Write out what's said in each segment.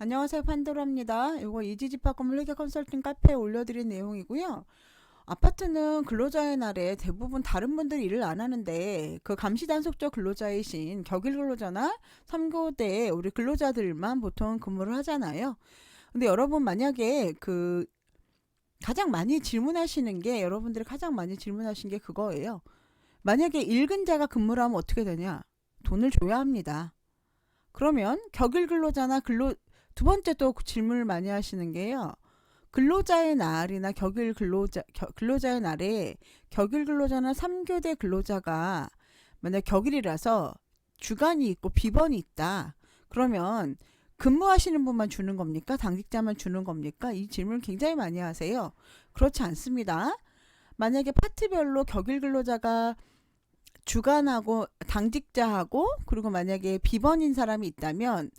안녕하세요 판도라입니다. 이거 이지집합 건물 회계 컨설팅 카페에 올려드린 내용이고요. 아파트는 근로자의 날에 대부분 다른 분들이 일을 안 하는데 그 감시 단속적 근로자이신 격일 근로자나 3교대 우리 근로자들만 보통 근무를 하잖아요. 근데 여러분 만약에 그 가장 많이 질문하시는 게 여러분들이 가장 많이 질문하신 게 그거예요. 만약에 일근자가 근무를 하면 어떻게 되냐? 돈을 줘야 합니다. 그러면 격일 근로자나 근로 두 번째 또 질문을 많이 하시는 게요. 근로자의 날이나 격일 근로자 겨- 근로자의 날에 격일 근로자나 3교대 근로자가 만약 격일이라서 주간이 있고 비번이 있다. 그러면 근무하시는 분만 주는 겁니까? 당직자만 주는 겁니까? 이 질문을 굉장히 많이 하세요. 그렇지 않습니다. 만약에 파트별로 격일 근로자가 주간하고 당직자하고 그리고 만약에 비번인 사람이 있다면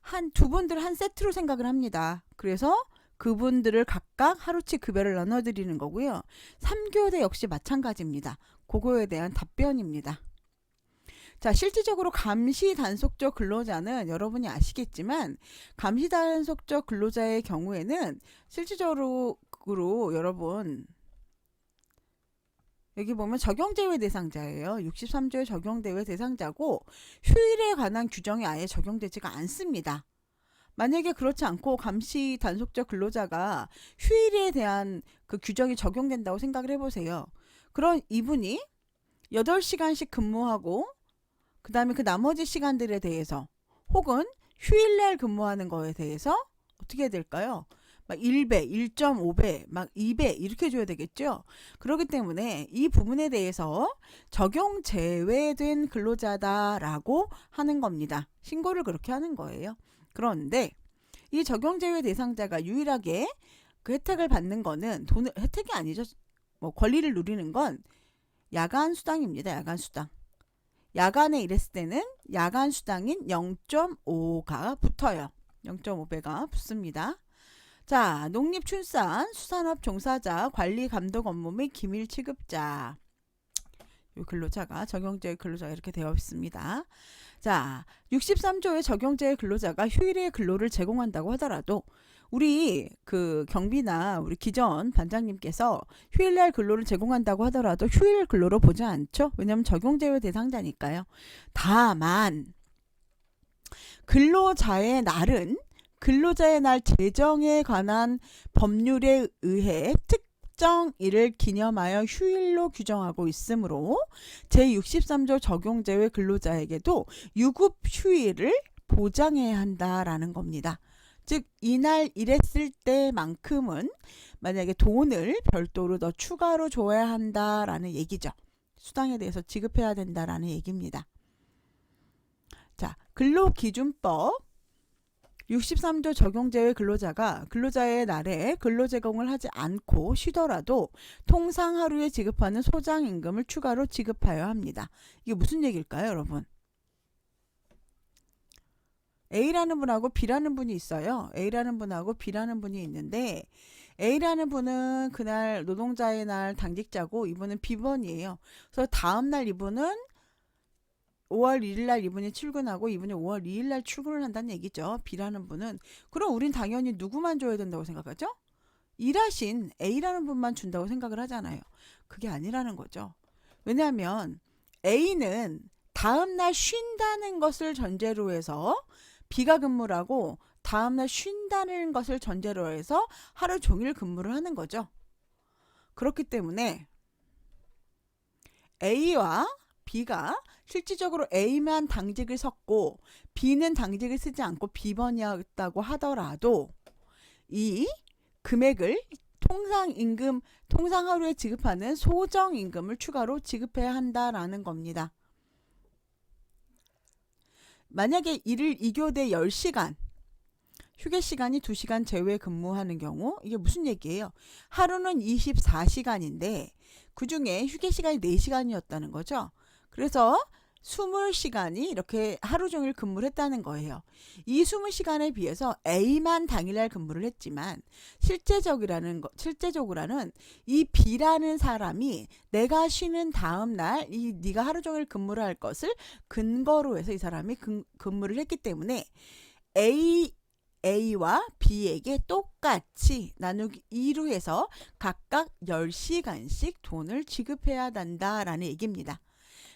한 두 분들 한 세트로 생각을 합니다. 그래서 그분들을 각각 하루치 급여를 나눠드리는 거고요. 3교대 역시 마찬가지입니다. 그거에 대한 답변입니다. 자, 실질적으로 감시 단속적 근로자는 여러분이 아시겠지만 감시 단속적 근로자의 경우에는 실질적으로 여러분 여기 보면 적용제외 대상자예요. 63조의 적용제외 대상자고 휴일에 관한 규정이 아예 적용되지가 않습니다. 만약에 그렇지 않고 감시 단속적 근로자가 휴일에 대한 그 규정이 적용된다고 생각을 해보세요. 그런 이분이 8시간씩 근무하고 그 다음에 그 나머지 시간들에 대해서 혹은 휴일날 근무하는 거에 대해서 어떻게 해야 될까요? 막 1배, 1.5배, 막 2배 이렇게 줘야 되겠죠. 그렇기 때문에 이 부분에 대해서 적용 제외된 근로자다라고 하는 겁니다. 신고를 그렇게 하는 거예요. 그런데 이 적용 제외 대상자가 유일하게 그 혜택을 받는 거는 돈을 혜택이 아니죠. 뭐 권리를 누리는 건 야간 수당입니다. 야간 수당. 야간에 일했을 때는 야간 수당인 0.5가 붙어요. 0.5배가 붙습니다. 자, 농립출산, 수산업 종사자, 관리 감독 업무 및 기밀 취급자. 이 근로자가 적용제의 근로자가 이렇게 되어 있습니다. 자, 63조의 적용제의 근로자가 휴일에 근로를 제공한다고 하더라도 우리 그 경비나 우리 기전 반장님께서 휴일날 근로를 제공한다고 하더라도 휴일 근로로 보지 않죠. 왜냐하면 적용제외 대상자니까요. 다만 근로자의 날은 근로자의 날 제정에 관한 법률에 의해 특정 일을 기념하여 휴일로 규정하고 있으므로 제63조 적용 제외 근로자에게도 유급 휴일을 보장해야 한다라는 겁니다. 즉 이날 일했을 때만큼은 만약에 돈을 별도로 더 추가로 줘야 한다라는 얘기죠. 수당에 대해서 지급해야 된다라는 얘기입니다. 자, 근로기준법 63조 적용제외 근로자가 근로자의 날에 근로 제공을 하지 않고 쉬더라도 통상 하루에 지급하는 소장 임금을 추가로 지급하여야 합니다. 이게 무슨 얘기일까요, 여러분? A라는 분하고 B라는 분이 있어요. A라는 분하고 B라는 분이 있는데 A라는 분은 그날 노동자의 날 당직자고 이분은 B번이에요. 그래서 다음 날 이분은 5월 1일 날 이분이 출근하고 이분이 5월 2일 날 출근을 한다는 얘기죠. B라는 분은 그럼 우린 당연히 누구만 줘야 된다고 생각하죠? 일하신 A라는 분만 준다고 생각을 하잖아요. 그게 아니라는 거죠. 왜냐하면 A는 다음 날 쉰다는 것을 전제로 해서 B가 근무를 하고 다음 날 쉰다는 것을 전제로 해서 하루 종일 근무를 하는 거죠. 그렇기 때문에 A와 B가 실질적으로 A만 당직을 섰고 B는 당직을 쓰지 않고 B번이었다고 하더라도 이 금액을 통상 임금 통상 하루에 지급하는 소정 임금을 추가로 지급해야 한다라는 겁니다. 만약에 일을 2교대 10시간 휴게 시간이 2시간 제외 근무하는 경우 이게 무슨 얘기예요? 하루는 24시간인데 그중에 휴게 시간이 4시간이었다는 거죠. 그래서 20시간이 이렇게 하루 종일 근무를 했다는 거예요. 이 20시간에 비해서 A만 당일날 근무를 했지만 실제적이라는 거, 실제적으로는 이 B라는 사람이 내가 쉬는 다음 날 이 네가 하루 종일 근무를 할 것을 근거로 해서 이 사람이 근, 근무를 했기 때문에 A A와 B에게 똑같이 나누기 2로 해서 각각 10시간씩 돈을 지급해야 한다라는 얘기입니다.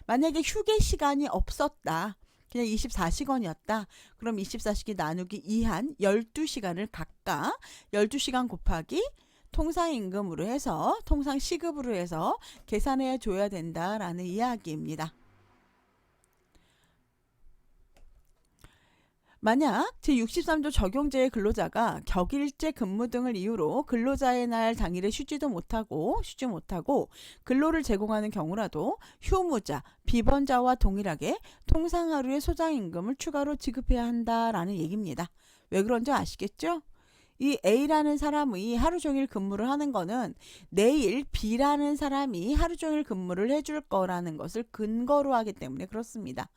만약에 휴게 시간이 없었다. 그냥 24시간이었다. 그럼 24시간 나누기 2한 12시간을 각각 12시간 곱하기 통상임금으로 해서 통상시급으로 해서 계산해 줘야 된다라는 이야기입니다. 만약 제63조 적용제의 근로자가 격일제 근무 등을 이유로 근로자의 날 당일에 쉬지도 못하고 쉬지 못하고 근로를 제공하는 경우라도 휴무자, 비번자와 동일하게 통상 하루의 소장임금을 추가로 지급해야 한다라는 얘기입니다. 왜 그런지 아시겠죠? 이 A라는 사람이 하루 종일 근무를 하는 거는 내일 B라는 사람이 하루 종일 근무를 해줄 거라는 것을 근거로 하기 때문에 그렇습니다.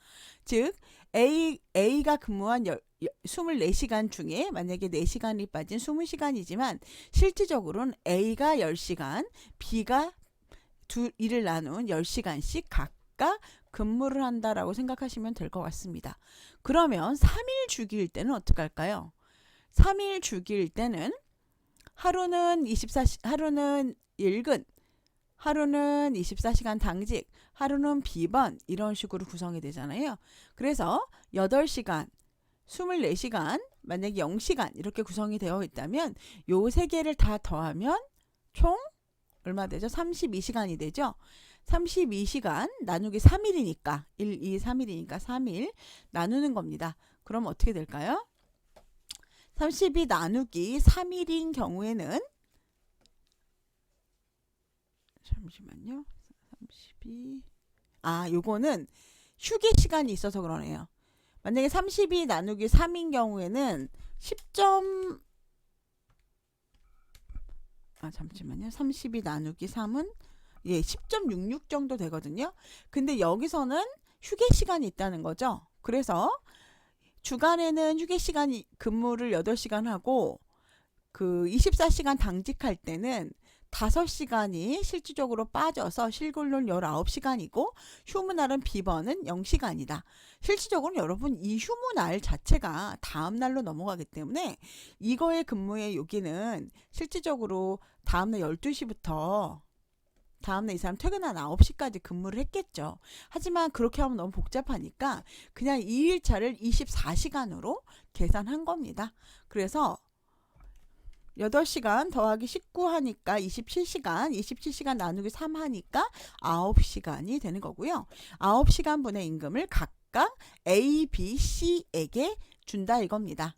즉 A, A가 근무한 열, 열, 24시간 중에 만약에 4시간이 빠진 20시간이지만 실질적으로는 A가 10시간, B가 두 일을 나눈 10시간씩 각각 근무를 한다라고 생각하시면 될 것 같습니다. 그러면 3일 주기일 때는 어떻게 할까요? 3일 주기일 때는 하루는 24시 하루는 일근 하루는 24시간 당직, 하루는 비번 이런 식으로 구성이 되잖아요. 그래서 8시간, 24시간, 만약에 0시간 이렇게 구성이 되어 있다면 요 세 개를 다 더하면 총 얼마 되죠? 32시간이 되죠. 32시간 나누기 3일이니까 1, 2, 3일이니까 3일 나누는 겁니다. 그럼 어떻게 될까요? 32 나누기 3일인 경우에는 잠시만요. 32. 아, 요거는 휴게 시간이 있어서 그러네요. 만약에 32 나누기 3인 경우에는 10점 아, 잠시만요. 32 나누기 3은 예, 10.66 정도 되거든요. 근데 여기서는 휴게 시간이 있다는 거죠. 그래서 주간에는 휴게 시간이 근무를 8시간 하고 그 24시간 당직할 때는 5시간이 실질적으로 빠져서 실근로는 19시간이고 휴무날은 비번은 0시간이다. 실질적으로 여러분 이 휴무날 자체가 다음 날로 넘어가기 때문에 이거의 근무의 여기는 실질적으로 다음날 12시부터 다음날 이 사람 퇴근한 9시까지 근무를 했겠죠. 하지만 그렇게 하면 너무 복잡하니까 그냥 2일차를 24시간으로 계산한 겁니다. 그래서 8시간 더하기 19 하니까 27시간, 27시간 나누기 3 하니까 9시간이 되는 거고요. 9시간 분의 임금을 각각 A, B, C에게 준다 이겁니다.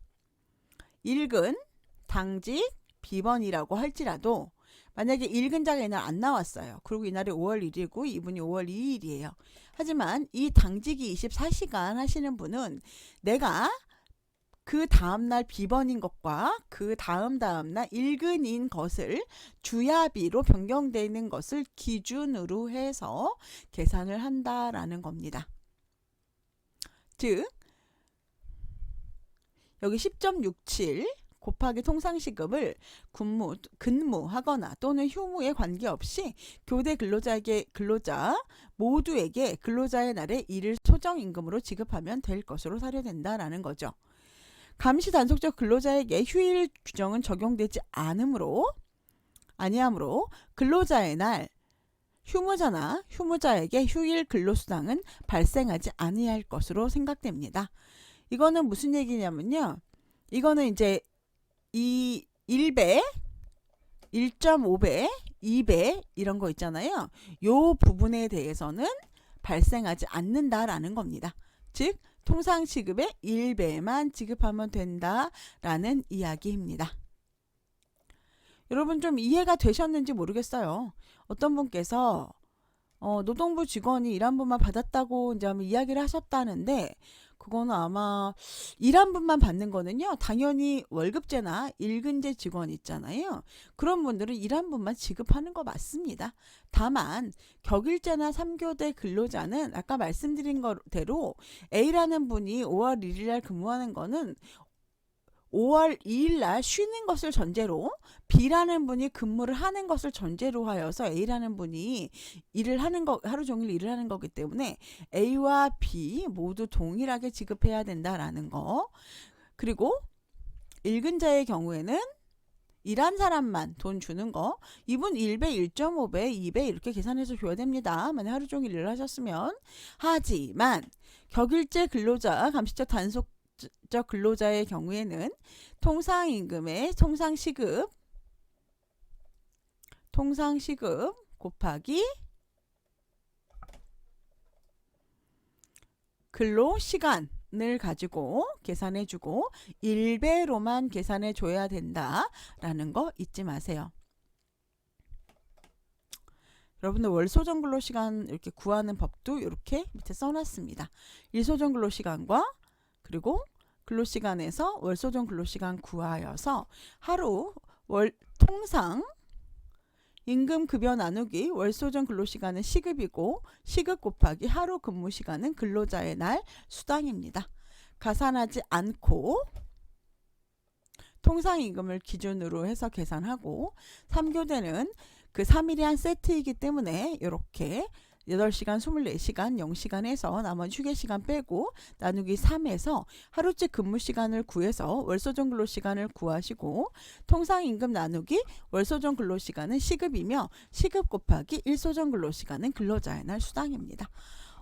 1근, 당직, 비번이라고 할지라도 만약에 1근자가 이날 안 나왔어요. 그리고 이날이 5월 1일이고 이분이 5월 2일이에요. 하지만 이 당직이 24시간 하시는 분은 내가 그 다음날 비번인 것과 그 다음 다음날 일근인 것을 주야비로 변경되는 것을 기준으로 해서 계산을 한다라는 겁니다. 즉 여기 10.67 곱하기 통상시급을 근무, 근무하거나 또는 휴무에 관계없이 교대 근로자에게 근로자 모두에게 근로자의 날에 일을 소정임금으로 지급하면 될 것으로 사료된다라는 거죠. 감시 단속적 근로자에게 휴일 규정은 적용되지 않으므로 아니하므로 근로자의 날 휴무자나 휴무자에게 휴일 근로수당은 발생하지 아니할 것으로 생각됩니다. 이거는 무슨 얘기냐면요. 이거는 이제 이 1배, 1.5배, 2배 이런 거 있잖아요. 요 부분에 대해서는 발생하지 않는다라는 겁니다. 즉 통상 지급의 1배만 지급하면 된다라는 이야기입니다. 여러분 좀 이해가 되셨는지 모르겠어요. 어떤 분께서 어, 노동부 직원이 일한 분만 받았다고 이제 한번 이야기를 하셨다는데 그거는 아마 일한 분만 받는 거는요. 당연히 월급제나 일근제 직원 있잖아요. 그런 분들은 일한 분만 지급하는 거 맞습니다. 다만 격일제나 3교대 근로자는 아까 말씀드린 거대로 A라는 분이 5월 1일 날 근무하는 거는 5월 2일 날 쉬는 것을 전제로 B라는 분이 근무를 하는 것을 전제로 하여서 A라는 분이 일을 하는 거 하루 종일 일을 하는 거기 때문에 A와 B 모두 동일하게 지급해야 된다라는 거. 그리고 읽은 자의 경우에는 일한 사람만 돈 주는 거 이분 1배 1.5배 2배 이렇게 계산해서 줘야 됩니다. 만약 하루 종일 일을 하셨으면 하지만 격일제 근로자 감시적 단속 적 근로자의 경우에는 통상임금의 통상시급 통상시급 곱하기 근로시간을 가지고 계산해주고 1배로만 계산해줘야 된다라는 거 잊지 마세요. 여러분들 월소정 근로시간 이렇게 구하는 법도 이렇게 밑에 써놨습니다. 일소정 근로시간과 그리고 근로시간에서 월소정 근로시간 구하여서 하루 월 통상 임금 급여 나누기 월소정 근로시간은 시급이고 시급 곱하기 하루 근무 시간은 근로자의 날 수당입니다. 가산하지 않고 통상 임금을 기준으로 해서 계산하고 3교대는 그 3일이 한 세트이기 때문에 이렇게 8시간, 24시간, 0시간 해서 나머지 휴게 시간 빼고 나누기 3에서 하루째 근무 시간을 구해서 월소정 근로 시간을 구하시고 통상 임금 나누기 월소정 근로 시간은 시급이며 시급 곱하기 일소정 근로 시간은 근로자의 날 수당입니다.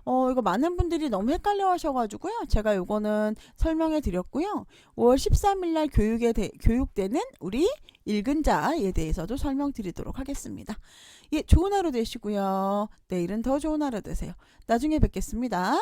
어, 이거 많은 분들이 너무 헷갈려 하셔가지고요. 제가 요거는 설명해 드렸고요. 5월 13일 날 교육에 대, 교육되는 우리 읽은 자에 대해서도 설명드리도록 하겠습니다. 예, 좋은 하루 되시고요. 내일은 더 좋은 하루 되세요. 나중에 뵙겠습니다.